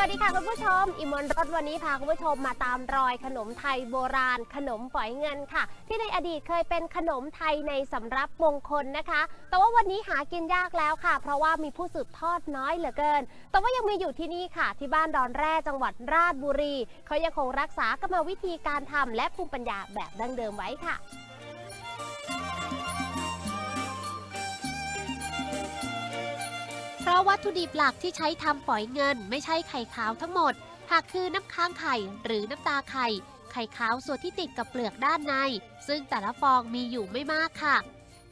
วัสดีค่ะคุณผู้ชม อิมอนรถวันนี้พาคุณผู้ชมมาตามรอยขนมไทยโบราณ ขนมฝอยเงินค่ะ ที่ในอดีตเคยเป็นขนมไทยในสำรับมงคลนะคะ แต่ว่าวันนี้หากินยากแล้วค่ะ เพราะว่ามีผู้สืบทอดน้อยเหลือเกิน แต่ว่ายังมีอยู่ที่นี่ค่ะ ที่บ้านดอนแร่จังหวัดราชบุรี เขายังคงรักษากรรมวิธีการทำและภูมิปัญญาแบบดั้งเดิมไว้ค่ะะวัตถุดิบหลักที่ใช้ทำฝอยเงินไม่ใช่ไข่ขาวทั้งหมด หากคือน้ำค้างไข่หรือน้ำตาไข่ ไข่ขาวส่วนที่ติดกับเปลือกด้านใน ซึ่งแต่ละฟองมีอยู่ไม่มากค่ะ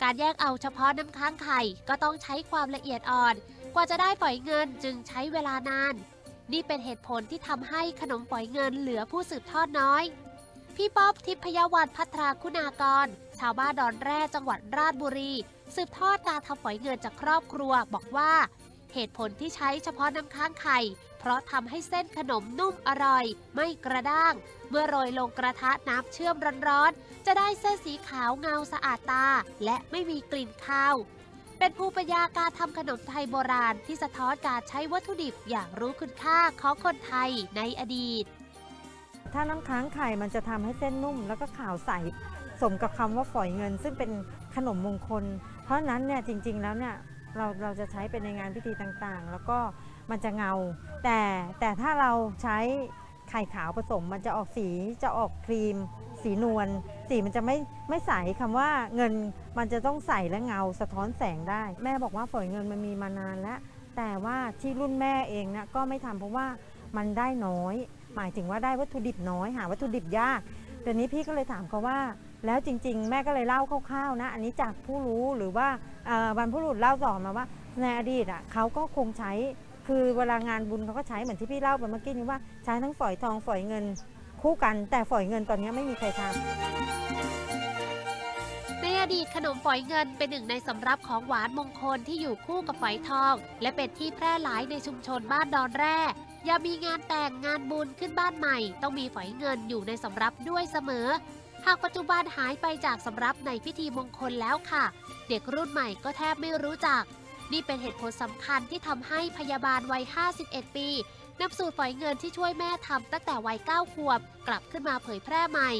การแยกเอาเฉพาะน้ำค้างไข่ก็ต้องใช้ความละเอียดอ่อน กว่าจะได้ฝอยเงินจึงใช้เวลานาน นี่เป็นเหตุผลที่ทำให้ขนมฝอยเงินเหลือผู้สืบทอดน้อย พี่ป๊อบทิพยวันพัทราคุณากร ชาวบ้านดอนแร่จังหวัดราชบุรี สืบทอดการทำฝอยเงินจากครอบครัวบอกว่า เหตุผลที่ใช้เฉพาะน้ำค้างไข่ เพราะทำให้เส้นขนมนุ่มอร่อย ไม่กระด้าง เมื่อโรยลงกระทะน้ำเชื่อมร้อนๆ จะได้เส้นสีขาวเงาสะอาดตา และไม่มีกลิ่นคาว เป็นภูมิปัญญาการทำขนมไทยโบราณที่สะท้อนการใช้วัตถุดิบอย่างรู้คุณค่าของคนไทยในอดีต ถ้าน้ำค้างไข่มันจะทำให้เส้นนุ่มแล้วก็ขาวใสสมกับคำว่าฝอยเงิน ซึ่งเป็นขนมมงคล เพราะฉะนั้นเนี่ยจริง ๆ แล้วเนี่ย เราเราจะใช้เป็นในงานพิธีต่างๆ แล้วก็มันจะเงา แต่แต่ถ้าเราใช้ไข่ขาวผสมมันจะออกสีจะออกครีม สีนวลสีมันจะไม่ไม่ใสคำว่าเงินมันจะต้องใสและเงาสะท้อนแสงได้ แม่บอกว่าฝอยเงินมันมีมานานแล้ว แต่ว่าที่รุ่นแม่เองนะก็ไม่ทำเพราะว่ามันได้น้อย หมายถึงว่าได้วัตถุดิบน้อยหาวัตถุดิบยากแต่นี้พี่ก็เลยถามเขาว่า แล้วจริง ๆ แม่ก็เลยเล่าคร่าวๆนะ อันนี้จากผู้รู้หรือว่าบรรพบุรุษเล่าต่อมาว่าในอดีตอะเขาก็คงใช้คือเวลางานบุญเขาก็ใช้เหมือนที่พี่เล่าไปเมื่อกี้นี้ว่าใช้ทั้งฝอยทองฝอยเงินคู่กัน แต่ฝอยเงินตอนนี้ไม่มีใครทำในอดีตขนมฝอยเงินเป็นหนึ่งในสำรับของหวานมงคลที่อยู่คู่กับฝอยทอง และเป็นที่แพร่หลายในชุมชนบ้านดอนแร่ยามีงานแต่งงานบุญขึ้นบ้านใหม่ ต้องมีฝอยเงินอยู่ในสำรับด้วยเสมอ หากปัจจุบันหายไปจากสำรับในพิธีมงคลแล้วค่ะ เด็กรุ่นใหม่ก็แทบไม่รู้จัก นี่เป็นเหตุผลสำคัญที่ทำให้พยาบาลวัย 51 ปีนำสูตรฝอยเงินที่ช่วยแม่ทำตั้งแต่วัย 9 ขวบ กลับขึ้นมาเผยแพร่ใหม่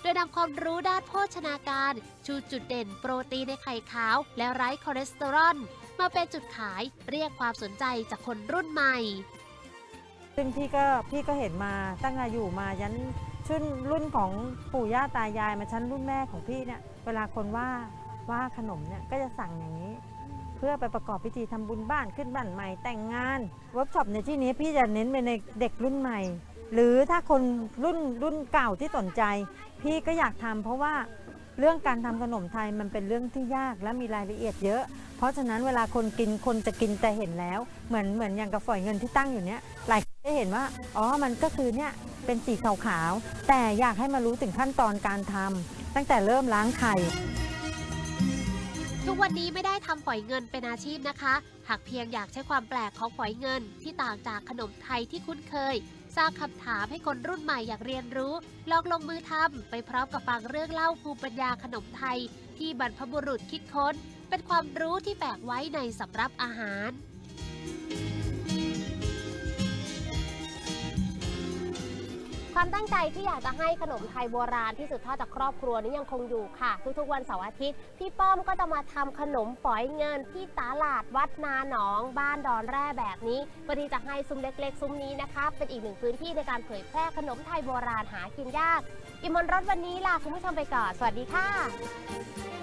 โดยนำความรู้ด้านโภชนาการ ชูจุดเด่นโปรตีนในไข่ขาว และไร้คอเลสเตอรอลมาเป็นจุดขายเรียกความสนใจจากคนรุ่นใหม่ ซึ่งพี่ก็พี่ก็เห็นมาตั้งแต่อยู่มายัน ชุนรุ่นของปู่ย่าตายายมาชั้นรุ่นแม่ของพี่เนี่ยเวลาคนว่าว่าขนมเนี่ยก็จะสั่งอย่างนี้ เพื่อไปประกอบพิธีทำบุญบ้านขึ้นบ้านใหม่แต่งงานเวิร์กช็อปในที่นี้พี่จะเน้นไปในเด็กรุ่นใหม่ หรือถ้าคนรุ่นรุ่นเก่าที่สนใจ พี่ก็อยากทำเพราะว่าเรื่องการทำขนมไทยมันเป็นเรื่องที่ยากและมีรายละเอียดเยอะ เพราะฉะนั้นเวลาคนกินคนจะกินแต่เห็นแล้ว เหมือนเหมือนอย่างกระฝอยเงินที่ตั้งอยู่เนี้ยหลายคนได้เห็นว่าอ๋อมันก็คือเนี่ย เป็นสีขาวๆ แต่อยากให้มารู้ถึงขั้นตอนการทำตั้งแต่เริ่มล้างไข่ ทุกวันนี้ไม่ได้ทำฝอยเงินเป็นอาชีพนะคะ หากเพียงอยากใช้ความแปลกของฝอยเงิน ที่ต่างจากขนมไทยที่คุ้นเคย สร้างคำถามให้คนรุ่นใหม่อยากเรียนรู้ ลองลงมือทำไปพร้อมกับฟังเรื่องเล่าภูมิปัญญาขนมไทย ที่บรรพบุรุษคิดค้น เป็นความรู้ที่แฝงไว้ในสำรับอาหาร ความตั้งใจที่อยากจะให้ขนมไทยโบราณที่สืบทอดจากครอบครัวนี้ยังคงอยู่ค่ะ ทุกๆวันเสาร์อาทิตย์ พี่ป้อมก็จะมาทำขนมฝอยเงินที่ตลาดวัดนาหนอง บ้านดอนแร่แบบนี้เพื่อที่จะให้ซุ้มเล็ก ๆ ซุ้มนี้นะคะเป็นอีกหนึ่งพื้นที่ในการเผยแพร่ขนมไทยโบราณหากินยาก อิมอนรถวันนี้ลาคุณผู้ชมไปก่อน สวัสดีค่ะ